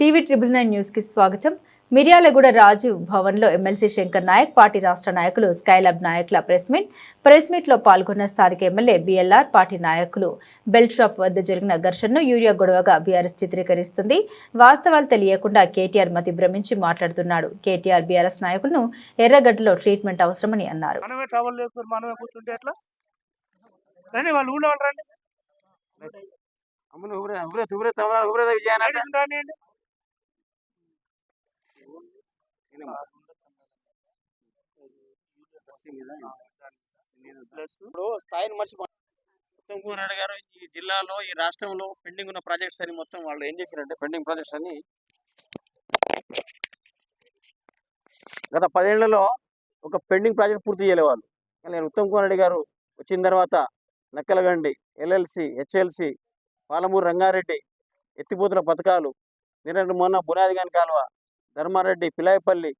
TV triple nine న్యూస్కి స్వాగతం. మిర్యాలగూడ రాజీవ్ భవన్లో ఎమ్మెల్సీ శంకర్ నాయక్ పార్టీ రాష్ట్ర నాయకులు స్కైలబ్ నాయకుల ప్రెస్ మీట్. ప్రెస్ మీట్లో పాల్గొన్న స్థానిక ఎమ్మెల్యే బిఎల్ఆర్ పార్టీ నాయకులు బెల్ట్ షాప్ వద్ద జరిగిన ఘర్షణను యూరియా గొడవగా బీఆర్ఎస్ చిత్రీకరిస్తుంది. వాస్తవాలు తెలియకుండా కేటీఆర్ మతి భ్రమించి మాట్లాడుతున్నాడు. కేటీఆర్ బీఆర్ఎస్ నాయకులను ఎర్రగడ్డలో ట్రీట్మెంట్ అవసరమని అన్నారు. వాళ్ళు ఇప్పుడు స్థాయిని ఉత్తమ్ కుమార్ రెడ్డి గారు ఈ జిల్లాలో ఈ రాష్ట్రంలో పెండింగ్ ఉన్న ప్రాజెక్ట్స్ అని మొత్తం వాళ్ళు ఏం చేశారంటే పెండింగ్ ప్రాజెక్ట్స్ అని గత పదేళ్ళలో ఒక పెండింగ్ ప్రాజెక్ట్ పూర్తి చేయలే వాళ్ళు. కానీ నేను ఉత్తమ్ కుమార్ రెడ్డి గారు వచ్చిన తర్వాత నక్కలగండి ఎల్ఎల్సి హెచ్ఎల్సి పాలమూరు రంగారెడ్డి ఎత్తిపోతుల పథకాలు నిరంతరం మొన్న బునాదిగాని కాలువ ధర్మారెడ్డి పిలాయపల్లి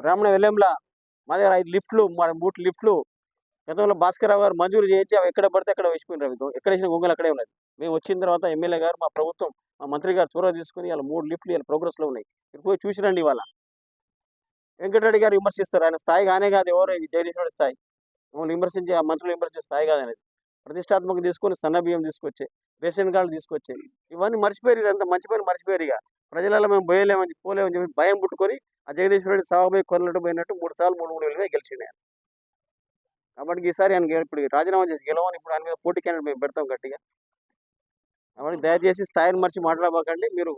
బ్రాహ్మణ వెల్లెంల మా దగ్గర ఐదు లిఫ్ట్లు మా మూడు లిఫ్ట్లు. గతంలో భాస్కరరావు గారు మంజూరు చేయించి అవి ఎక్కడ పడితే అక్కడ వేసిపోయినారు ఎక్కడ వేసిన గొంగలు అక్కడే ఉన్నది. మేము వచ్చిన తర్వాత ఎమ్మెల్యే గారు మా ప్రభుత్వం మా మంత్రి గారు చొరవ తీసుకుని వాళ్ళ మూడు లిఫ్ట్లు ఇలా ప్రోగ్రెస్లో ఉన్నాయి. మీరు పోయి చూసిరండి ఇవాళ. వెంకటరెడ్డి గారు విమర్శిస్తారు. ఆయన స్థాయి కానే కాదు ఎవరు జగదీశ్వరుడు స్థాయి. మమ్మల్ని విమర్శించే ఆ మంత్రులు విమర్శించే స్థాయి కానీ అనేది ప్రతిష్టాత్మకం తీసుకొని సన్న బియ్యం తీసుకొచ్చే రేషన్ కార్డు తీసుకొచ్చే. ఇవన్నీ మర్చిపోయారు అంత మంచి పని మర్చిపోయారు ఇక. ప్రజలలో మేము పోయలేమని పోలేమని చెప్పి భయం పుట్టుకొని ఆ జగదీశ్వరుడి సాగుబోయి కొనలట్టు పోయినట్టు మూడు సార్లు మూడు మూడు వేలుగా గెలిచిండు. ఆయన కాబట్టి ఈసారి ఆయన ఇప్పుడు రాజీనామా చేసి గెలవని ఇప్పుడు ఆయన మీద పోటీ క్యాండిడేట్ మేము పెడతాం గట్టిగా. కాబట్టి దయచేసి స్థాయిని మర్చి మాట్లాడబోకండి. మీరు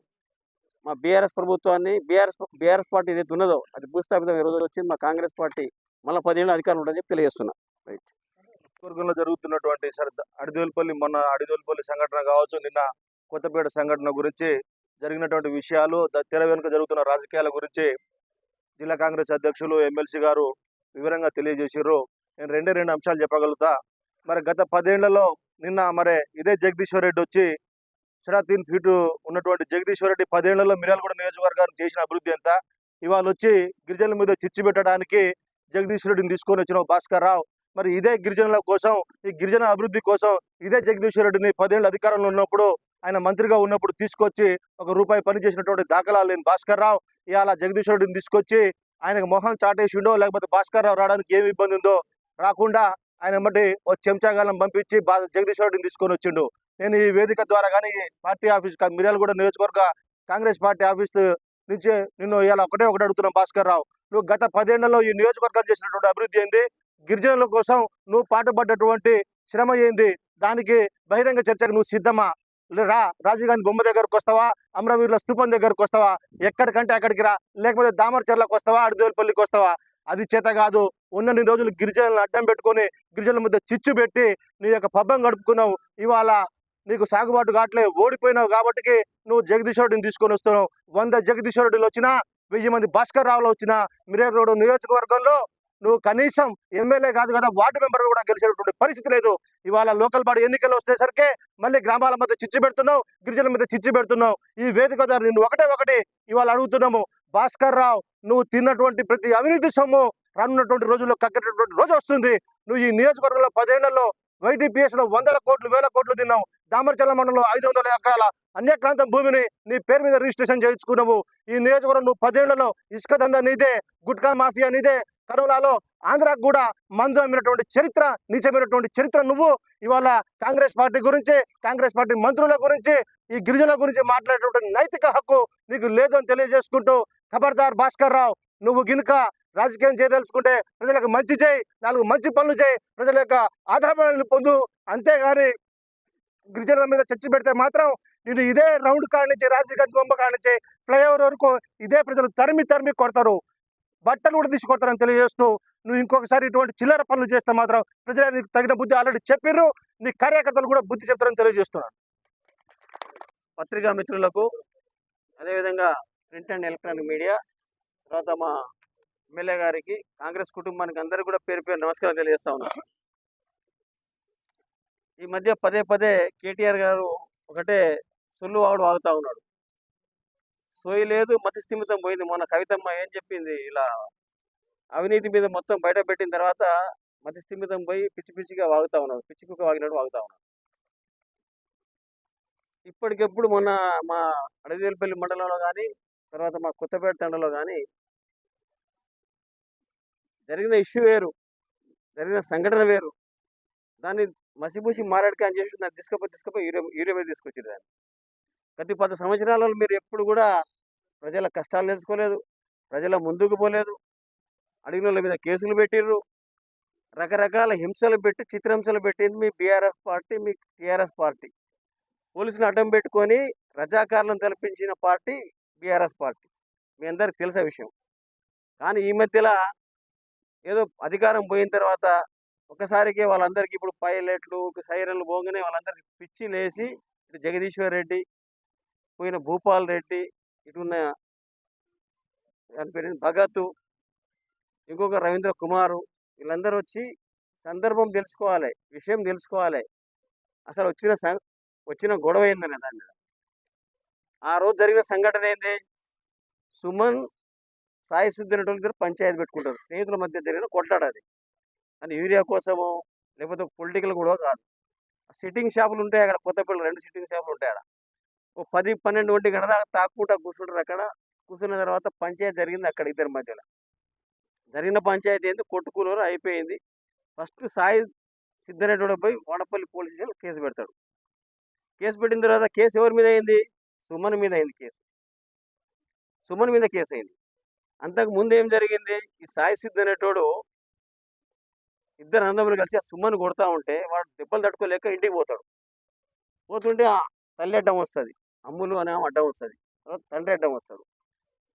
మా బీఆర్ఎస్ ప్రభుత్వాన్ని బీఆర్ఎస్ బీఆర్ఎస్ పార్టీ ఏదైతే ఉన్నదో అది భూస్థాపితం ఈ రోజు వచ్చింది మా కాంగ్రెస్ పార్టీ మళ్ళీ పదిహేను అధికారం ఉంటుందని చెప్పి తెలియజేస్తున్నా. రైట్. వర్గంలో జరుగుతున్నటువంటి సరి అడిదోల్పల్లి మొన్న అడిదోల్పల్లి సంఘటన కావచ్చు నిన్న కొత్తపేట సంఘటన గురించి జరిగినటువంటి విషయాలు తెర వెనుక జరుగుతున్న రాజకీయాల గురించి జిల్లా కాంగ్రెస్ అధ్యక్షులు ఎమ్మెల్సీ గారు వివరంగా తెలియజేసారు నేను రెండే రెండు అంశాలు చెప్పగలుగుతా. మరి గత పదేళ్ళలో నిన్న మరి ఇదే జగదీశ్వర్ రెడ్డి వచ్చి సిరాతీన్ ఫీటు ఉన్నటువంటి జగదీశ్వర్ రెడ్డి పదేళ్ళలో మిర్యాలగూడ నియోజకవర్గాన్ని చేసిన అభివృద్ధి ఎంత? ఇవాళ వచ్చి గిరిజనుల మీద చిచ్చు పెట్టడానికి జగదీశ్వర్ రెడ్డిని తీసుకొని వచ్చిన భాస్కర్ రావు. మరి ఇదే గిరిజనుల కోసం ఈ గిరిజన అభివృద్ధి కోసం ఇదే జగదీశ్వర్ రెడ్డిని పదేళ్ళు అధికారంలో ఉన్నప్పుడు ఆయన మంత్రిగా ఉన్నప్పుడు తీసుకొచ్చి ఒక రూపాయి పని చేసినటువంటి దాఖలాలు లేని భాస్కర్ రావు ఇవాళ జగదీశ్వర్ రెడ్డిని తీసుకొచ్చి ఆయనకు మొహం చాటేసిండో లేకపోతే భాస్కర్ రావు రావడానికి ఏమి ఇబ్బంది ఉందో రాకుండా ఆయన బట్టి ఓ చెంచాగాలం పంపించి బా రెడ్డిని తీసుకొని వచ్చిండు. నేను ఈ వేదిక ద్వారా కానీ పార్టీ ఆఫీస్ మిర్యాలగూడ నియోజకవర్గ కాంగ్రెస్ పార్టీ ఆఫీస్ నుంచి నిన్ను ఇలా ఒకటే ఒకటి అడుగుతున్నాం భాస్కర్ రావు. నువ్వు గత పదేళ్ళలో ఈ నియోజకవర్గం చేసినటువంటి అభివృద్ధి ఏంది? గిరిజనుల కోసం నువ్వు పాటుపడ్డటువంటి శ్రమ ఏంది? దానికి బహిరంగ చర్చకు నువ్వు సిద్ధమా? రా రాజీవ్ గాంధీ బొమ్మ దగ్గరకు వస్తావా? అమరవీరుల స్థూపం దగ్గరకు వస్తావా? ఎక్కడికంటే అక్కడికి రా. లేకపోతే దామరచర్లకు వస్తావా? అడిదేపల్లికి వస్తావా? అది చేత కాదు. ఉన్నన్ని రోజులు గిరిజనులను అడ్డం పెట్టుకొని గిరిజనుల మధ్య చిచ్చు పెట్టి నీ యొక్క పబ్బం గడుపుకున్నావు. ఇవాళ నీకు సాగుబాటు కావట్లే. ఓడిపోయినావు కాబట్టి నువ్వు జగదీశ్వరుడిని తీసుకొని వస్తున్నావు. వంద జగదీశ్వరుడులు వచ్చినా వెయ్యి మంది భాస్కర్ రావులు వచ్చినా మిరేర్ రోడ్ నియోజకవర్గంలో నువ్వు కనీసం ఎమ్మెల్యే కాదు కదా వార్డు మెంబర్ కూడా గెలిచేటువంటి పరిస్థితి లేదు. ఇవాళ లోకల్ బాడీ ఎన్నికలు వచ్చేసరికి మళ్ళీ గ్రామాల మధ్య చిచ్చు పెడుతున్నావు గిరిజనుల మీద చిచ్చు పెడుతున్నావు. ఈ వేదిక ద్వారా నిన్ను ఒకటే ఒకటి ఇవాళ అడుగుతున్నాము. భాస్కర్ రావు నువ్వు తిన్నటువంటి ప్రతి అవినీతి సొమ్ము రానున్నటువంటి రోజుల్లో కక్కేటటువంటి రోజు వస్తుంది. నువ్వు ఈ నియోజకవర్గంలో పదేళ్ళలో వైటీపీఎస్లో వందల కోట్లు వేల కోట్లు తిన్నావు. దామరచల్ల మండలంలో ఐదు వందల ఎకరాల అన్యక్రాంతం భూమిని నీ పేరు మీద రిజిస్ట్రేషన్ చేయించుకున్నావు. ఈ నియోజకవర్గం నువ్వు పదేళ్ళలో ఇసుక దందా నీదే గుట్కా మాఫియా నీదే కరోనాలో ఆంధ్రాకు కూడా మందు అమ్మినటువంటి చరిత్ర నిజమైనటువంటి చరిత్ర. నువ్వు ఇవాళ కాంగ్రెస్ పార్టీ గురించి కాంగ్రెస్ పార్టీ మంత్రుల గురించి ఈ గిరిజనుల గురించి మాట్లాడేటువంటి నైతిక హక్కు నీకు లేదు అని తెలియజేసుకుంటూ ఖబర్దార్ భాస్కర్ రావు నువ్వు గినుక రాజకీయం చేయదలుచుకుంటే ప్రజలకు మంచి చేయి నాలుగు మంచి పనులు చేయి ప్రజల యొక్క ఆధారమైన పొందు. అంతేగాని గిరిజనుల మీద చర్చ పెడితే మాత్రం నేను ఇదే రౌండ్ కానించి రాజకీయ బొమ్మ కానించి ఫ్లైఓవర్ వరకు ఇదే ప్రజలు తరిమి తరిమి కొడతారు. బట్టలు కూడా తీసుకొడతారని తెలియజేస్తూ నువ్వు ఇంకొకసారి ఇటువంటి చిల్లర పనులు చేస్తే మాత్రం ప్రజలు నీకు తగిన బుద్ధి ఆల్రెడీ చెప్పిర్రు నీ కార్యకర్తలు కూడా బుద్ధి చెప్తారని తెలియజేస్తున్నాను పత్రికా మిత్రులకు అదేవిధంగా ప్రింట్ అండ్ ఎలక్ట్రానిక్ మీడియా తర్వాత మా ఎమ్మెల్యే గారికి కాంగ్రెస్ కుటుంబానికి అందరికీ కూడా పేరు పేరు నమస్కారం తెలియజేస్తా ఉన్నాను ఈ మధ్య పదే పదే కేటీఆర్ గారు ఒకటే సుల్లు వాడు వాగుతూ ఉన్నాడు. సోయి లేదు మతి స్థిమితం పోయింది. మొన్న కవితమ్మ ఏం చెప్పింది? ఇలా అవినీతి మీద మొత్తం బయట పెట్టిన తర్వాత మతి స్థిమితం పోయి పిచ్చి పిచ్చిగా వాగుతా ఉన్నాడు పిచ్చి కుక్క వాగినట్టు వాగుతా ఉన్నాడు ఇప్పటికెప్పుడు మొన్న మా అడవిదేలపల్లి మండలంలో కానీ తర్వాత మా కొత్తపేట తండలో కానీ జరిగిన ఇష్యూ వేరు. జరిగిన సంఘటన వేరు. దాన్ని మసిపూసి మారాడికి అని చేసి దాన్ని తీసుకుపోయి తీసుకపోయి యూరియా యూరియా మీద తీసుకొచ్చారు దాన్ని. ప్రతి పది సంవత్సరాలలో మీరు ఎప్పుడు కూడా ప్రజల కష్టాలు తెలుసుకోలేదు ప్రజల ముందుకు పోలేదు. అడిగిన వాళ్ళ మీద కేసులు పెట్టిర్రు. రకరకాల హింసలు పెట్టి చిత్రహింసలు పెట్టింది మీ బీఆర్ఎస్ పార్టీ మీ టీఆర్ఎస్ పార్టీ. పోలీసులు అడ్డం పెట్టుకొని రజాకారులను తలపించిన పార్టీ బీఆర్ఎస్ పార్టీ. మీ అందరికి తెలిసే విషయం? కానీ ఈ మధ్యలో ఏదో అధికారం పోయిన తర్వాత ఒకసారికి వాళ్ళందరికీ ఇప్పుడు పైలట్లు సైరన్లు పోగానే వాళ్ళందరికీ పిచ్చి లేసి ఇటు జగదీశ్వర్ రెడ్డి పోయిన భూపాల్ రెడ్డి ఇటున్న దాని పేరు భగత్ ఇంకొక రవీంద్ర కుమారు వీళ్ళందరూ వచ్చి సందర్భం తెలుసుకోవాలి విషయం తెలుసుకోవాలి. అసలు వచ్చిన సం- వచ్చిన గొడవ ఏందనే దాని మీద. ఆ రోజు జరిగిన సంఘటన ఏంది? సుమన్ సాయి సిద్ధినటువంటి ఇద్దరు పంచాయతీ పెట్టుకుంటారు. స్నేహితుల మధ్య జరిగిన కొట్లాట అది. అని యూరియా కోసము లేకపోతే పొలిటికల్ కూడా కాదు. సిట్టింగ్ షాపులు ఉంటాయి అక్కడ కొత్తపల్లి రెండు సిట్టింగ్ షాపులు ఉంటాయి అక్కడ. ఓ పది పన్నెండు ఒంటి గంట దాకా కూర్చుంటారు అక్కడ. కూర్చున్న తర్వాత పంచాయతీ జరిగింది అక్కడ ఇద్దరి మధ్యలో. జరిగిన పంచాయతీ ఏంది? కొట్టుకున్నారు అయిపోయింది. ఫస్ట్ సాయి సిద్ధనేటోడు పోయి వాడపల్లి పోలీస్ స్టేషన్ కేసు పెడతాడు. కేసు పెట్టిన తర్వాత కేసు ఎవరి మీద అయింది? సుమన్ మీద అయింది కేసు. సుమన్ మీద కేసు అయింది. అంతకు ముందు ఏం జరిగింది? ఈ సాయి సిద్ధ్ అనేటోడు ఇద్దరు అందములు కలిసి ఆ సుమన్ కొడతా ఉంటే వాడు దెబ్బలు తట్టుకోలేక ఇంటికి పోతాడు. పోతుంటే తల్లి అడ్డం వస్తుంది. అమ్ములు అనే అడ్డం వస్తుంది. తర్వాత తండ్రి అడ్డం వస్తాడు.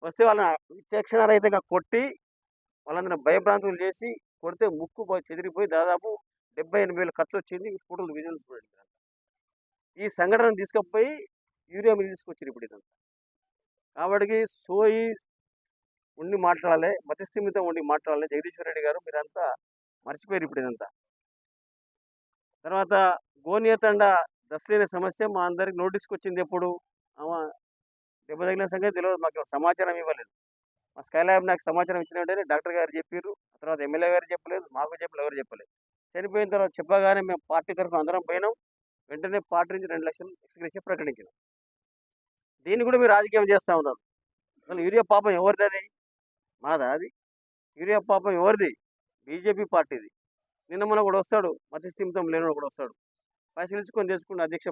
వస్తే వాళ్ళని విచక్షణారహితంగా కొట్టి వాళ్ళందరిని భయభ్రాంతులు చేసి కొడితే ముక్కు పోయి చెదిరిపోయి దాదాపు డెబ్బై ఎనభై వేలు ఖర్చు వచ్చింది. ఫోటోలు విజువల్స్ చూడండి ఈ సంఘటన తీసుకుపోయి యూరియా మీద తీసుకొచ్చారు ఇప్పుడు ఇదంతా. కాబట్టి సోయి ఉండి మాట్లాడాలి మతిస్థిమితం ఉండి మాట్లాడాలి. జగదీశ్వర రెడ్డి గారు మీరంతా మర్చిపోయారు ఇప్పుడు ఇదంతా. తర్వాత గోనియతండ దశలేని సమస్య మా అందరికి నోటీస్కి వచ్చింది ఎప్పుడు? ఆమె దెబ్బ తగిలిన సంగతి తెలియదు మాకు సమాచారం ఇవ్వలేదు. మా స్కైలాబ్ నాకు సమాచారం ఇచ్చిన వెంటనే డాక్టర్ గారు చెప్పారు తర్వాత ఎమ్మెల్యే గారు చెప్పలేదు మాకు చెప్పలేదు ఎవరు చెప్పలేదు. చనిపోయిన తర్వాత చెప్పగానే మేము పార్టీ తరఫున అందరం పోయినాం వెంటనే పార్టీ నుంచి రెండు లక్షలు ఎక్స్గ్రేషన్ ప్రకటించినాం. దీన్ని కూడా మీరు రాజకీయం చేస్తూ ఉన్నారు. అసలు యూరియా పాపం ఎవరిది అది? మాదా అది? యూరియా పాపం ఎవరిది? బీజేపీ పార్టీది. నిన్న మన కూడా వస్తాడు మతిస్థిమితం లేనివాడు కూడా వస్తాడు. పైసలు ఇచ్చుకొని తెచ్చుకున్న అధ్యక్ష